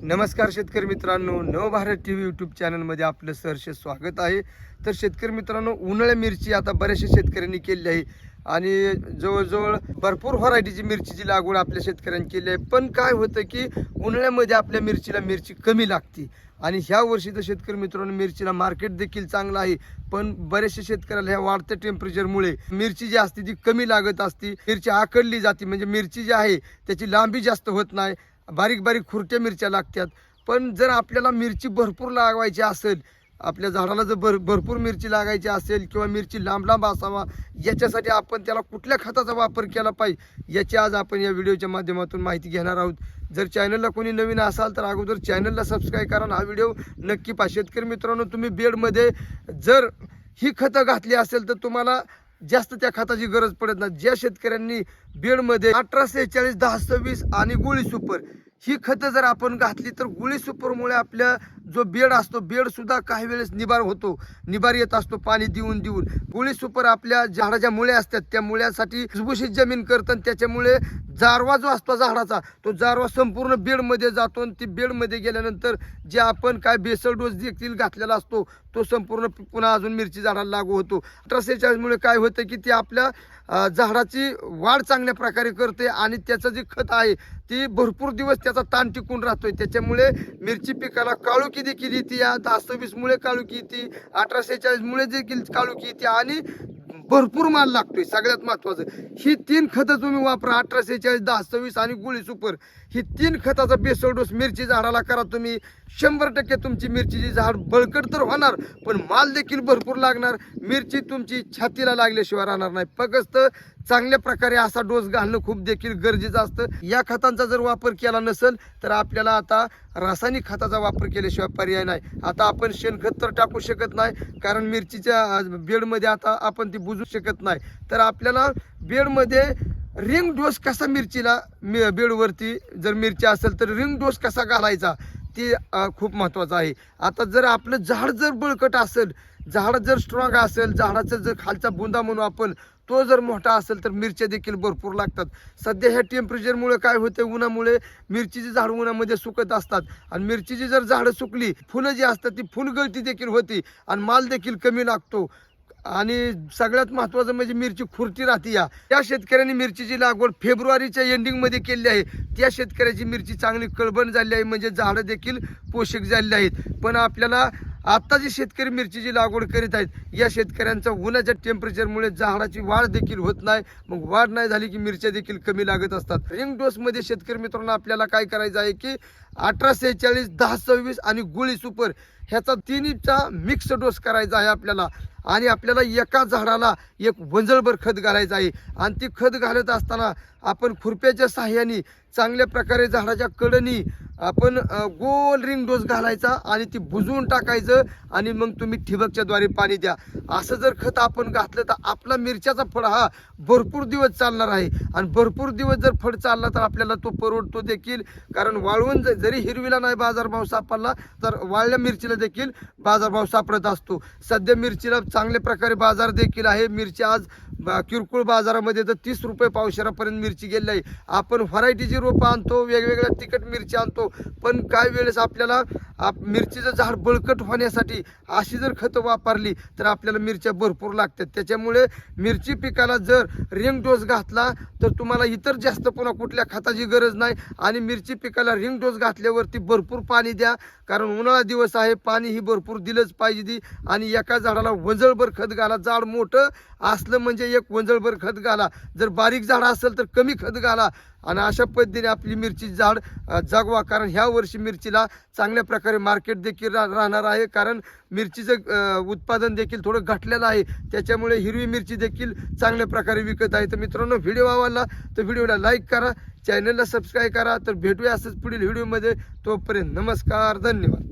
नमस्कार शेतकरी मित्रांनो नवभारत टी व्ही यूट्यूब चॅनलमध्ये आपलं सहर्ष स्वागत आहे. तर शेतकरी मित्रांनो उन्हाळ्या मिरची आता बऱ्याचशा शेतकऱ्यांनी केली आहे. आणि जवळजवळ भरपूर व्हरायटीची मिरचीची लागवड आपल्या शेतकऱ्यांनी केली आहे. पण काय होतं की उन्हाळ्यामध्ये आपल्या मिरचीला मिरची कमी लागते. आणि ह्या वर्षी तर शेतकरी मित्रांनो मिरचीला मार्केट देखील चांगलं आहे. पण बऱ्याचशा शेतकऱ्याला ह्या वाढत्या टेम्परेचरमुळे मिरची जी असते ती कमी लागत असते. मिरची आकडली जाते. म्हणजे मिरची जी आहे त्याची लांबी जास्त होत नाही. बारीक बारीक खुरट्या मिरच्या लागतात. पण जर आपल्याला मिरची भरपूर लागवायची असेल आपल्या झाडाला जर भर भरपूर मिरची लागायची असेल किंवा मिरची लांब लांब असावा याच्यासाठी आपण त्याला कुठल्या खताचा वापर केला पाहिजे याची आज आपण या व्हिडिओच्या माध्यमातून माहिती घेणार आहोत. जर चॅनलला कोणी नवीन असाल तर अगोदर चॅनलला सबस्क्राईब करा हा व्हिडिओ नक्की पा शेतकरी मित्रांनो तुम्ही बेडमध्ये जर ही खतं घातली असेल तर तुम्हाला जास्त त्या खताची गरज पडत नाही. ज्या शेतकऱ्यांनी बेडमध्ये अठरा सेहेचाळीस दहा सव्वीस आणि गोळी सुपर ही खतं जर आपण घातली तर गुळी सुपरमुळे आपल्या जो बेड असतो बेडसुद्धा काही वेळेस निबार होतो. निबार येत असतो पाणी देऊन देऊन. गुळी सुपर आपल्या झाडाच्या मुळे असतात. त्या मुळ्यासाठी भुसभुशीत जमीन करतं आणि त्याच्यामुळे जारवा जो असतो झाडाचा तो जारवा संपूर्ण बेडमध्ये जातो आणि ती बेडमध्ये गेल्यानंतर जे आपण काय बेसल डोस देखील घातलेला असतो तो संपूर्ण पुन्हा अजून मिरची झाडाला लागू होतो. अठरा सेहेचाळीसमुळे काय होतं की ते आपल्या झाडाची वाढ चांगल्या प्रकारे करते आणि त्याचं जे खत आहे ती भरपूर दिवस त्याचा ताण टिकून राहतोय. त्याच्यामुळे मिरची पिकाला काळुकी देखील येते. या दहा सव्वीसमुळे काळुकी येते अठरा सेहेचाळीसमुळे देखील काळुकी येते आणि भरपूर माल लागतोय. सगळ्यात महत्वाचं ही तीन खतं तुम्ही वापरा अठराशे चाळीस दहा सव्वीस आणि गुळी सुपर. ही तीन खताचा बेसळ डोस मिरची झाडाला करा तुम्ही. शंभर टक्के तुमची मिरचीची झाड बळकट तर होणार पण माल देखील भरपूर लागणार. मिरची तुमची छातीला लागल्याशिवाय राहणार नाही. फक्त चांगल्या प्रकारे असा डोस घालणं खूप देखील गरजेचं असतं. या खतांचा जर वापर केला नसेल तर आपल्याला आता रासायनिक खताचा वापर केल्याशिवाय पर्याय नाही. आता आपण शेणखत तर टाकू शकत नाही कारण मिरचीच्या बेडमध्ये आता आपण ती बुजू शकत नाही. तर आपल्याला बेडमध्ये रिंग डोस कसा मिरचीला मि- बेडवरती जर मिरची असेल तर रिंग डोस कसा घालायचा? ते खूप महत्त्वाचं आहे. आता जर आपलं झाड जर बळकट असेल झाड जर स्ट्रॉंग असेल झाडाचा जर खालचा बुंदा म्हणून आपण तो जर मोठा असेल तर मिरच्या देखील भरपूर लागतात. सध्या ह्या टेम्परेचरमुळे काय होते उन्हामुळे मिरचीची झाड उन्हामध्ये सुकत असतात. आणि मिरचीची जर झाडं सुकली फुलं जी असतात ती फुलगळती देखील होती आणि माल देखील कमी लागतो. आणि सगळ्यात महत्त्वाचं म्हणजे मिरची खुरटी राहते या. त्या शेतकऱ्यांनी मिरचीची लागवड फेब्रुवारीच्या एंडिंगमध्ये केली आहे. त्या शेतकऱ्याची मिरची चांगली कळबण झाली आहे म्हणजे झाडं देखील पोषक झालेली आहेत. पण आपल्याला आता जे शेतकरी मिरचीची लागवड करीत आहेत या शेतकऱ्यांचा उन्हाच्या टेम्परेचरमुळे झाडाची वाढ देखील होत नाही. मग वाढ नाही झाली की मिरच्या देखील कमी लागत असतात. रिंग डोसमध्ये शेतकरी मित्रांनो आपल्याला काय करायचं आहे की अठरा सेहेचाळीस दहा सव्वीस आणि गुळी सुपर ह्याचा तिन्हीचा मिक्स डोस करायचा आहे आपल्याला. आणि आपल्याला एका झाडाला एक वंजळभर खत घालायचं आहे. आणि ती खत घालत असताना आपण खुरप्याच्या साह्याने चांगल्या प्रकारे झाडाच्या कडनी आपण गोल रिंग डोस घालायचा आणि ती बुजवून टाकायचं आणि मग तुम्ही ठिबकच्या द्वारे पाणी द्या. असं जर खत आपण घातलं तर आपला मिरच्याचा फळ हा भरपूर दिवस चालणार आहे. आणि भरपूर दिवस जर फळ चालला तर आपल्याला तो परवडतो देखील. कारण वाळवून ज- जरी हिरवीला नाही बाजारभाव सापडला तर वाळल्या मिरचीला देखील बाजारभाव सापडत असतो. सध्या मिरचीला चांगल्या प्रकारे बाजार देखील आहे. मिरची आज किरकोळ बाजारामध्ये तर तीस रुपये पावशेरापर्यंत मिरची गेली आहे. आपण व्हरायटीची रोपं आणतो वेगवेगळ्या तिखट मिरची आणतो. पण काही वेळेस आपल्याला आप मिरचीचं झाड बळकट होण्यासाठी अशी जर खतं वापरली तर आपल्याला मिरच्या भरपूर लागतात. त्याच्यामुळे मिरची पिकाला जर रिंग डोस घातला तर तुम्हाला इतर जास्त पुन्हा कुठल्या खताची गरज नाही. आणि मिरची पिकाला रिंग डोस घातल्यावरती भरपूर पाणी द्या कारण उन्हाळा दिवस आहे पाणी ही भरपूर दिलंच पाहिजे. ती आणि एका झाडाला वंजळभर खत घाला. झाड मोठं असलं म्हणजे एक वंजळभर खत घाला. जर बारीक झाड असेल तर कमी खत घाला. आणि अशा पद्धतीने आपली मिरची झाड जगवा. कारण ह्या वर्षी मिरचीला चांगल्या प्रकारे मार्केट देखील रा राहणार आहे. कारण मिरचीचं उत्पादन देखील थोडं घटलेलं आहे. त्याच्यामुळे हिरवी मिरची देखील चांगल्या प्रकारे विकत आहे. तर मित्रांनो व्हिडिओ आवडला तर व्हिडिओला लाईक करा. चॅनलला सबस्क्राईब करा. तर भेटूया असंच पुढील व्हिडिओमध्ये तोपर्यंत नमस्कार धन्यवाद.